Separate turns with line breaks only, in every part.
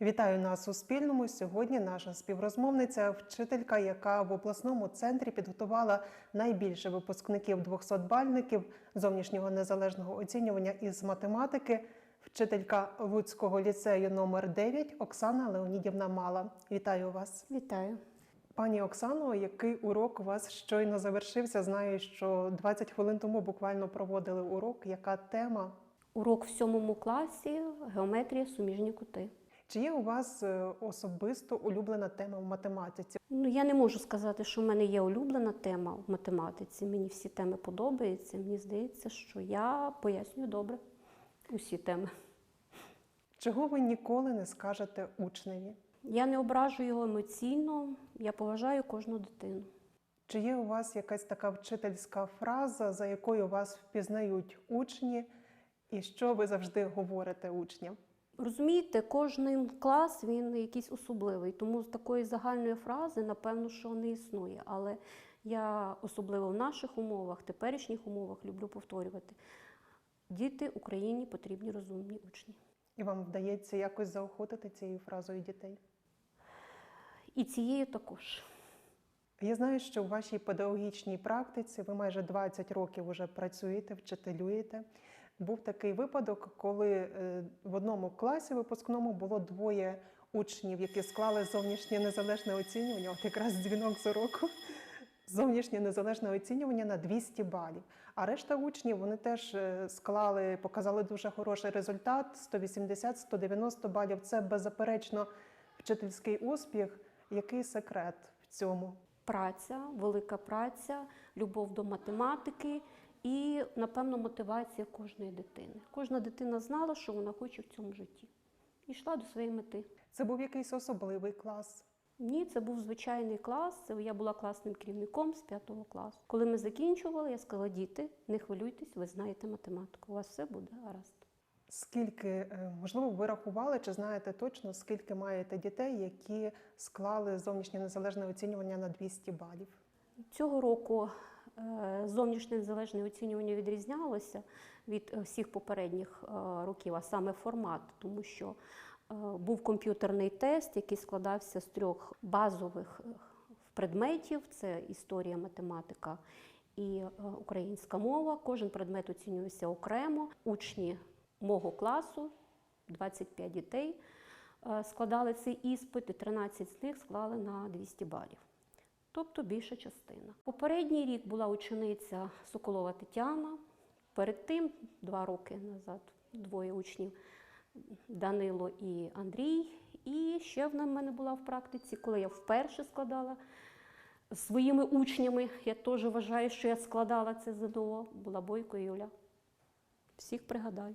Вітаю на Суспільному. Сьогодні наша співрозмовниця, вчителька, яка в обласному центрі підготувала найбільше випускників 200-бальників зовнішнього незалежного оцінювання із математики, вчителька Луцького ліцею номер 9 Оксана Леонідівна Мала. Вітаю вас.
Вітаю.
Пані Оксано, який урок у вас щойно завершився? Знаю, що 20 хвилин тому буквально проводили урок. Яка тема?
Урок в сьомому класі геометрія суміжні кути.
Чи є у вас е, особисто улюблена тема в математиці?
Ну я не можу сказати, що в мене є улюблена тема в математиці. Мені всі теми подобаються. Мені здається, що я пояснюю добре усі теми.
Чого ви ніколи не скажете учневі?
Я не ображу його емоційно, я поважаю кожну дитину.
Чи є у вас якась така вчительська фраза, за якою вас впізнають учні, і що ви завжди говорите учням?
Розумієте, кожен клас він якийсь особливий, тому з такої загальної фрази, напевно, що не існує. Але я особливо в наших умовах, теперішніх умовах люблю повторювати. Діти Україні потрібні розумні учні.
І вам вдається якось заохотити цією фразою дітей?
І цією також.
Я знаю, що в вашій педагогічній практиці ви майже 20 років вже працюєте, вчителюєте. Був такий випадок, коли е, в одному класі випускному було двоє учнів, які склали зовнішнє незалежне оцінювання, от якраз дзвінок з уроку. Зовнішнє незалежне оцінювання на 200 балів. А решта учнів вони теж е, склали, показали дуже хороший результат 180-190 балів. Це беззаперечно вчительський успіх. Який секрет в цьому?
Праця, велика праця, любов до математики і, напевно, мотивація кожної дитини. Кожна дитина знала, що вона хоче в цьому житті. І йшла до своєї мети.
Це був якийсь особливий клас.
Ні, це був звичайний клас. Це я була класним керівником з п'ятого класу. Коли ми закінчували, я сказала: діти, не хвилюйтесь, ви знаєте математику. У вас все буде гаразд.
Скільки, е, можливо, ви рахували, чи знаєте точно, скільки маєте дітей, які склали зовнішнє незалежне оцінювання на 200 балів?
Цього року зовнішнє незалежне оцінювання відрізнялося від е, всіх попередніх е, років, а саме формат, тому що е, був комп'ютерний тест, який складався з трьох базових е, предметів: це історія, математика і е, українська мова. Кожен предмет оцінювався окремо. Учні мого класу, 25 дітей, е, складали цей іспит, і 13 з них склали на 200 балів тобто більша частина. Попередній рік була учениця Соколова Тетяна. Перед тим, два роки назад, двоє учнів Данило і Андрій. І ще в мене була в практиці, коли я вперше складала своїми учнями. Я теж вважаю, що я складала це ЗНО, була Бойко Юля. Всіх пригадаю.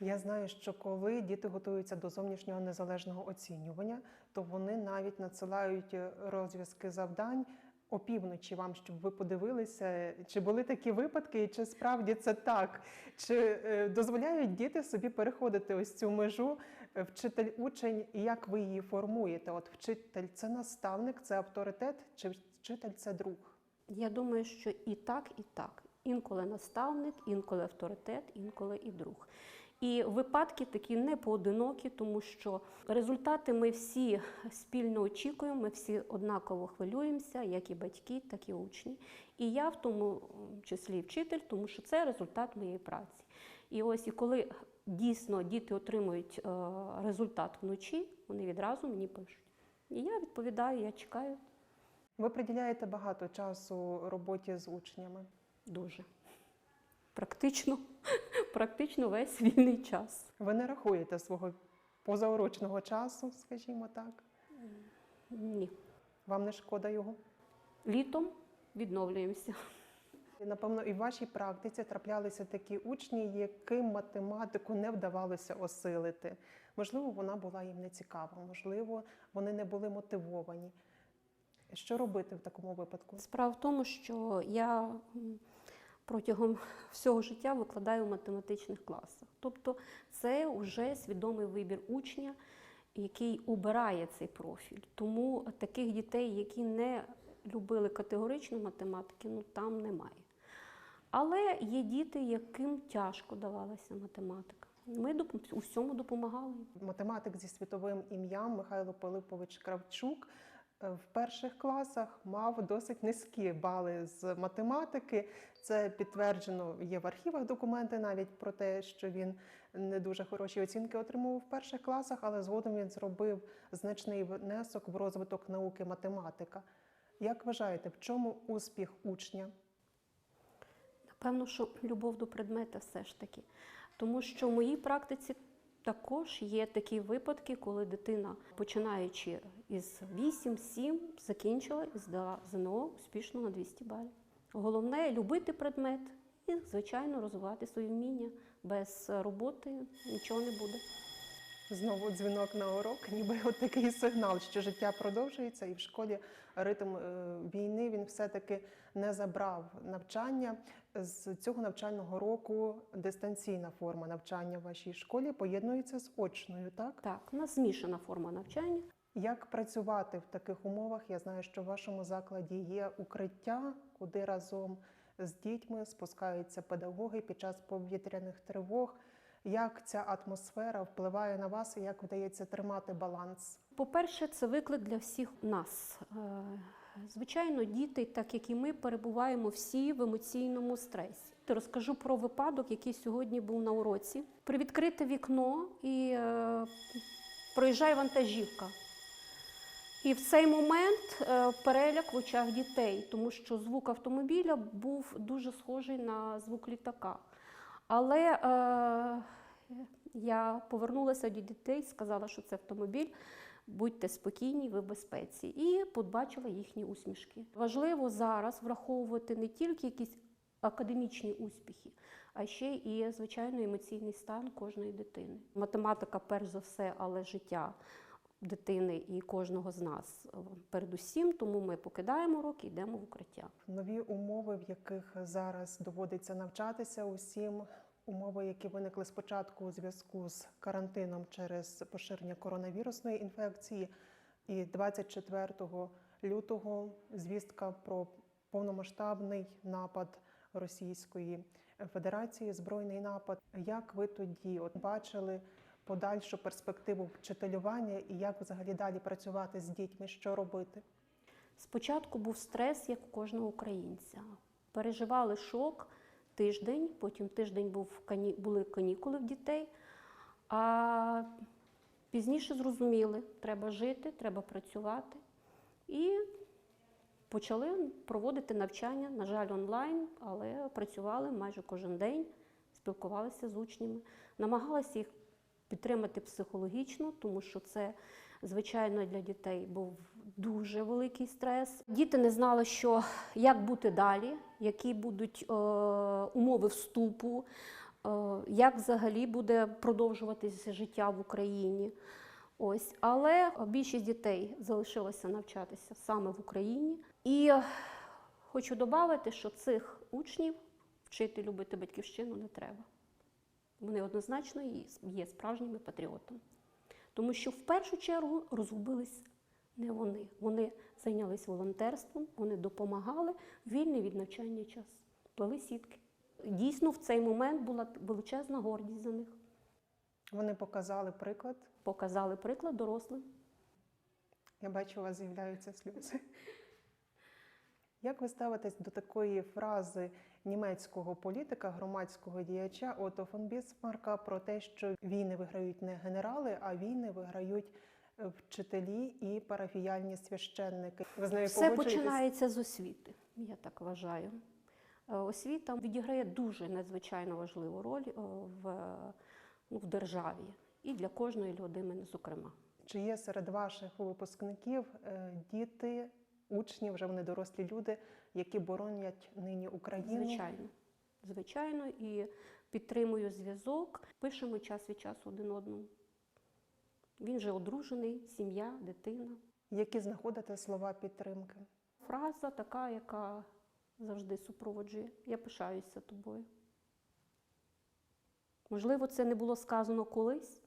Я знаю, що коли діти готуються до зовнішнього незалежного оцінювання, то вони навіть надсилають е, розв'язки завдань опівночі вам, щоб ви подивилися, чи були такі випадки, і чи справді це так, чи е, дозволяють діти собі переходити ось цю межу е, вчитель-учень, і як ви її формуєте? От вчитель це наставник, це авторитет, чи вчитель це друг?
Я думаю, що і так, і так. Інколи наставник, інколи авторитет, інколи і друг. І випадки такі не поодинокі, тому що результати ми всі спільно очікуємо, ми всі однаково хвилюємося, як і батьки, так і учні. І я в тому числі вчитель, тому що це результат моєї праці. І ось і коли дійсно діти отримують е, результат вночі, вони відразу мені пишуть. І я відповідаю, я чекаю
Ви приділяєте багато часу роботі з учнями.
дуже. Практично, практично весь вільний час.
Ви не рахуєте свого позаурочного часу, скажімо так.
Ні.
Вам не шкода його?
Літом відновлюємося.
Напевно, і в вашій практиці траплялися такі учні, яким математику не вдавалося осилити. Можливо, вона була їм не цікава, можливо, вони не були мотивовані. Що робити в такому випадку?
Справа в тому, що я протягом всього життя викладаю в математичних класах. Тобто це вже свідомий вибір учня, який обирає цей профіль. Тому таких дітей, які не любили категоричну математики, ну там немає. Але є діти, яким тяжко давалася математика. Ми у всьому допомагали.
Математик зі світовим ім'ям Михайло Пилипович Кравчук в перших класах мав досить низькі бали з математики. Це підтверджено є в архівах документи навіть про те, що він не дуже хороші оцінки отримував в перших класах, але згодом він зробив значний внесок в розвиток науки математика. Як вважаєте, в чому успіх учня?
Напевно, що любов до предмета все ж таки. Тому що в моїй практиці також є такі випадки, коли дитина, починаючи із 8-7, закінчила і здала ЗНО успішно на 200 балів. Головне любити предмет і, звичайно, розвивати свої вміння. Без роботи нічого не буде.
Знову дзвінок на урок, ніби от такий сигнал, що життя продовжується, і в школі ритм е, війни він все-таки не забрав навчання. З цього навчального року дистанційна форма навчання в вашій школі поєднується з очною, так?
Так, у нас змішана форма навчання.
Як працювати в таких умовах? Я знаю, що в вашому закладі є укриття, куди разом з дітьми спускаються педагоги під час повітряних тривог. Як ця атмосфера впливає на вас і як вдається тримати баланс?
По-перше, це виклик для всіх нас. Е, Звичайно, діти, так як і ми, перебуваємо всі в емоційному стресі. Розкажу про випадок, який сьогодні був на уроці. Привідкрите вікно і е, проїжджає вантажівка. І в цей момент е, переляк в очах дітей, тому що звук автомобіля був дуже схожий на звук літака. Але е, я повернулася до дітей, сказала, що це автомобіль. Будьте спокійні, ви в безпеці, і побачила їхні усмішки. Важливо зараз враховувати не тільки якісь академічні успіхи, а ще і звичайно емоційний стан кожної дитини. Математика, перш за все, але життя дитини і кожного з нас е, передусім. Тому ми покидаємо урок йдемо в укриття.
Нові умови, в яких зараз доводиться навчатися усім. Умови, які виникли спочатку у зв'язку з карантином через поширення коронавірусної інфекції, і 24 лютого звістка про повномасштабний напад Російської Федерації, збройний напад. Як ви тоді от бачили подальшу перспективу вчителювання і як взагалі далі працювати з дітьми, що робити?
Спочатку був стрес, як у кожного українця. Переживали шок тиждень, потім тиждень був були канікули в дітей. А пізніше зрозуміли, треба жити, треба працювати. І почали проводити навчання, на жаль, онлайн, але працювали майже кожен день, спілкувалися з учнями, намагалися їх підтримати психологічно, тому що це, звичайно, для дітей був дуже великий стрес. Діти не знали, що як бути далі, які будуть е, умови вступу, е, як взагалі буде продовжуватися життя в Україні. Ось, але більшість дітей залишилося навчатися саме в Україні. І хочу додати, що цих учнів вчити любити батьківщину не треба. Вони однозначно є справжніми патріотами. Тому що в першу чергу розгубились не вони. Вони зайнялись волонтерством, вони допомагали вільний від навчання час, плели сітки. Дійсно, в цей момент була величезна гордість за них.
Вони показали приклад.
Показали приклад дорослим.
Я бачу, у вас з'являються сльози. Як ви ставитесь до такої фрази німецького політика, громадського діяча Ото фон Бісмарка про те, що війни виграють не генерали, а війни виграють е, вчителі і парафіяльні священники? Ви з нею
Все починається з освіти, я так вважаю. Е, Освіта відіграє дуже надзвичайно важливу роль е, в, ну, в державі і для кожної людини, зокрема.
Чи є серед ваших випускників діти, учні, вже вони дорослі люди, які боронять нині Україну?
Звичайно. Звичайно, і підтримую зв'язок. Пишемо час від часу один одному. Він же одружений, сім'я, дитина.
Які знаходите слова підтримки?
Фраза така, яка завжди супроводжує. Я пишаюся тобою. Можливо, це не було сказано колись,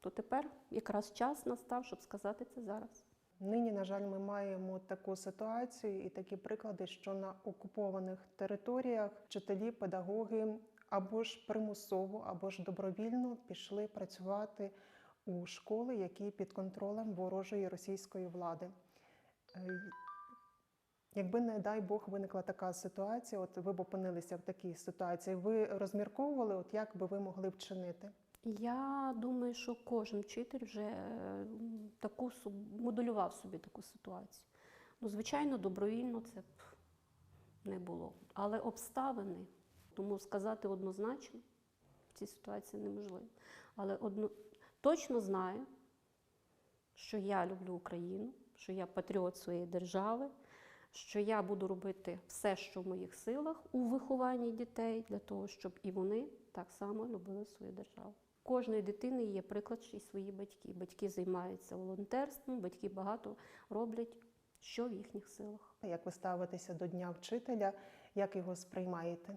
то тепер якраз час настав, щоб сказати це зараз.
Нині, на жаль, ми маємо таку ситуацію і такі приклади, що на окупованих територіях вчителі, педагоги або ж примусово, або ж добровільно пішли працювати у школи, які під контролем ворожої російської влади. Е, Якби, не дай Бог, виникла така ситуація, от ви б опинилися в такій ситуації, ви розмірковували, от як би ви могли вчинити?
Я думаю, що кожен вчитель вже е, таку моделював собі таку ситуацію. Ну, звичайно, добровільно це б не було. Але обставини, тому сказати однозначно в цій ситуації неможливо. Але одно, точно знаю, що я люблю Україну, що я патріот своєї держави, що я буду робити все, що в моїх силах у вихованні дітей, для того, щоб і вони так само любили свою державу. Кожної дитини є приклад й свої батьки. Батьки займаються волонтерством, батьки багато роблять, що в їхніх силах.
Як ви ставитеся до Дня вчителя, як його сприймаєте?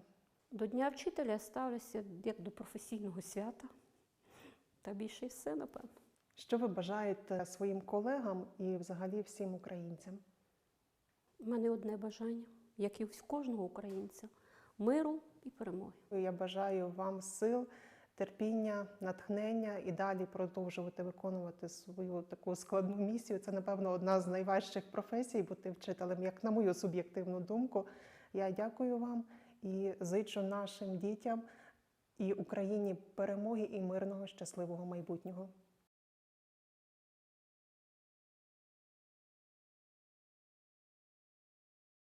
До Дня вчителя я ставлюся як до професійного свята, та більше і все, напевно.
Що ви бажаєте своїм колегам і взагалі всім українцям?
У мене одне бажання, як і у кожного українця миру і перемоги.
Я бажаю вам сил, терпіння, натхнення і далі продовжувати виконувати свою таку складну місію. Це, напевно, одна з найважчих професій бути вчителем, як на мою суб'єктивну думку. Я дякую вам і зичу нашим дітям і Україні перемоги і мирного щасливого майбутнього.